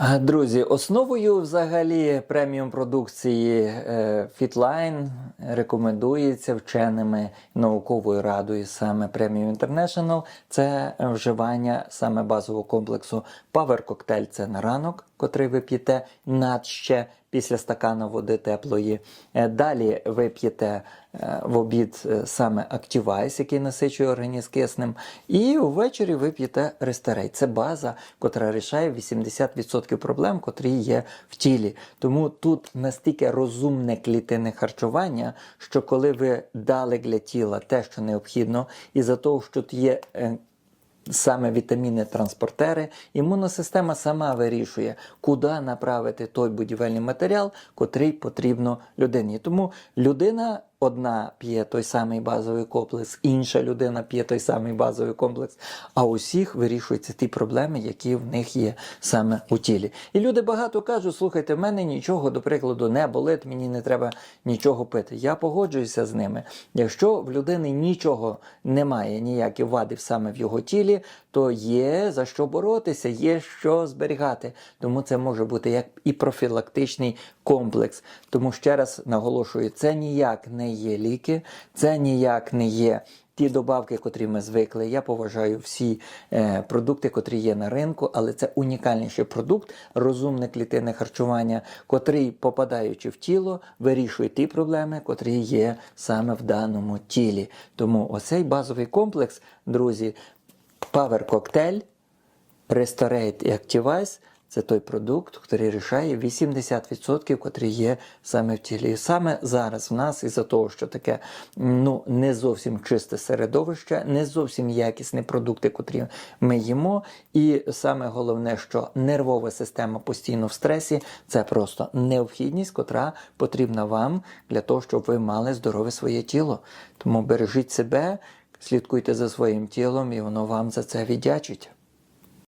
Е, Друзі, основою взагалі преміум продукції Фітлайн Fitline рекомендується вченими науковою радою саме Premium International. Це вживання саме базового комплексу Power Cocktail – це на ранок, котрий ви п'єте над ще після стакана води теплої. Е, Далі ви п'єте е, в обід е, саме Activise, який насичує організм киснем. І ввечері ви п'єте Restorate. Це база, котра рішає 80% проблем, котрі є в тілі. Тому тут настільки розумне клітинне харчування, що коли ви дали для тіла те, що необхідно, і за того, що є. Саме вітаміни-транспортери, імунна система сама вирішує, куди направити той будівельний матеріал, котрий потрібно людині. Тому людина одна п'є той самий базовий комплекс, інша людина п'є той самий базовий комплекс, а у всіх вирішуються ті проблеми, які в них є саме у тілі. І люди багато кажуть: слухайте, в мене нічого, до прикладу, не болить, мені не треба нічого пити. Я погоджуюся з ними. Якщо в людини нічого немає, ніяких вадів саме в його тілі, то є за що боротися, є що зберігати. Тому це може бути як і профілактичний комплекс. Тому ще раз наголошую, це ніяк не є ліки, це ніяк не є. Ті добавки, котрі ми звикли, я поважаю всі е, продукти, котрі є на ринку, але це унікальніший продукт, розумне клітинне харчування, котрий, попадаючи в тіло, вирішує ті проблеми, котрі є саме в даному тілі. Тому оцей базовий комплекс, друзі, Power Cocktail, Restorate і Activise – це той продукт, який рішає 80%, котрі є саме в тілі. Саме зараз в нас, із-за того, що таке ну, не зовсім чисте середовище, не зовсім якісні продукти, котрі ми їмо. І саме головне, що нервова система постійно в стресі, це просто необхідність, котра потрібна вам для того, щоб ви мали здорове своє тіло. Тому бережіть себе, слідкуйте за своїм тілом, і воно вам за це віддячить.